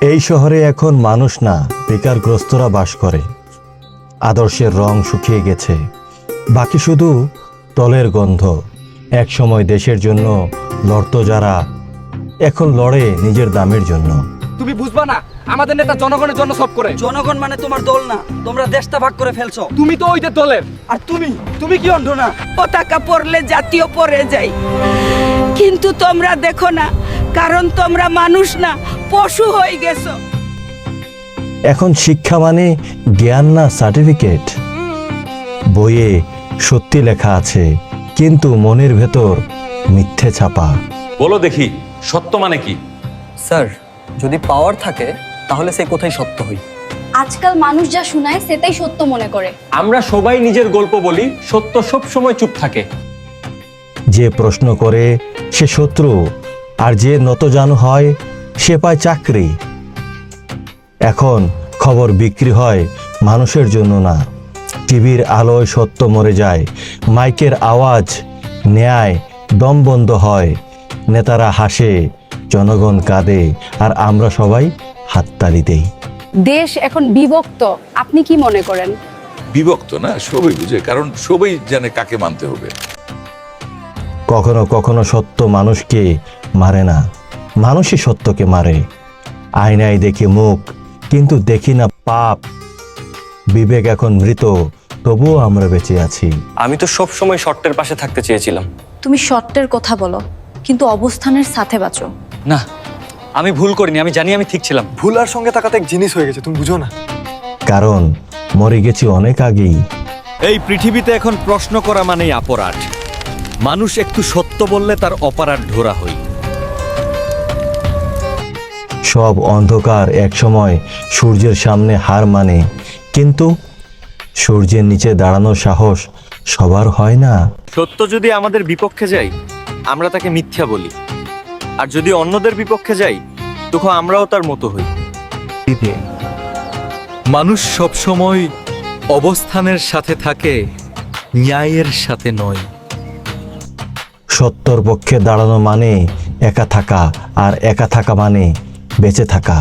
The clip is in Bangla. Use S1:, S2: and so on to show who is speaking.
S1: এই শহরে এখন মানুষ না বেকারগ্রস্তরা বাস করে। আদর্শের রং শুকিয়ে গেছে। বাকি শুধু তলের গন্ধ। এক সময় দেশের জন্য লড়তো যারা এখন লড়ে নিজের দামের জন্য।
S2: তুমি বুঝবা না আমাদের নেতা জনগণের জন্য সব করে।
S3: জনগণ মানে তোমার দল না তোমরা দেশটা ভাগ করে ফেলছো।
S2: তুমি তো ওইদের দলের।
S3: আর তুমি তুমি কি অন্ধ না?
S4: পতাকা পরলে জাতীয় পরে যায় কিন্তু তোমরা দেখো না কারণ তোমরা মানুষ না পশু হয়ে গেছো।
S1: এখন শিক্ষা মানে জ্ঞান না সার্টিফিকেট বইয়ে সত্যি লেখা আছে কিন্তু মনের ভেতর মিথ্যে ছাপা।
S5: বলো দেখি সত্য মানে কি?
S6: স্যার যদি পাওয়ার থাকে তাহলে সে কোথায় সত্য হই?
S7: আজকাল মানুষ যা শোনায় সেটাই সত্য মনে করে।
S5: আমরা সবাই নিজের গল্প বলি সত্য সব সময় চুপ থাকে।
S1: যে প্রশ্ন করে সে শত্রু আর যে নতজানু হয় সে পায় চাকরি। এখন খবর বিক্রি হয় মানুষের জন্য না। টিভির আলোয় সত্য মরে যায় মাইকের আওয়াজ ন্যায় দম বন্ধ হয়। নেতারা হাসে জনগণ কাঁদে আর আমরা সবাই হাততালি দেই।
S8: দেশ এখন বিভক্ত আপনি কি মনে করেন?
S9: বিভক্ত না সবাই বুঝে কারণ সবাই জানে কাকে মানতে হবে।
S1: কখনো কখনো সত্য মানুষকে মারে না। মানুষই সত্যকে মারে। আয়নায় দেখি মুখ কিন্তু দেখি না পাপ। বিবেক এখন মৃত তবুও আমরা বেঁচে আছি।
S6: আমি তো সব সময় শর্তের পাশে থাকতে চেয়েছিলাম।
S7: তুমি সত্যের কথা বলো কিন্তু অবস্থানের সাথে বাঁচো।
S6: না আমি ভুল করিনি আমি জানি আমি ঠিক ছিলাম।
S10: ভুল আর সঙ্গে তাকাতে এক জিনিস হয়ে গেছে তুমি বুঝো না।
S1: কারণ মরে গেছি অনেক আগেই।
S11: এই পৃথিবীতে এখন প্রশ্ন করা মানেই অপরাধ। মানুষ একটু সত্য বললে তার অপরাধ ধরা হই
S1: সব অন্ধকার একসময় সূর্যের সামনে হার মানে। কিন্তু সূর্যের নিচে দাঁড়ানোর সাহস সবার হয় না।
S11: সত্য যদি আমাদের বিপক্ষে যাই আমরা তাকে মিথ্যা বলি। আর যদি অন্যদের বিপক্ষে যাই তখন আমরাও তার মতো হই। মানুষ সবসময় অবস্থানের সাথে থাকে ন্যায়ের সাথে নয়।
S1: সত্যর পক্ষে দাঁড়ানো মানে একা থাকা আর একা থাকা মানে বেঁচে থাকা।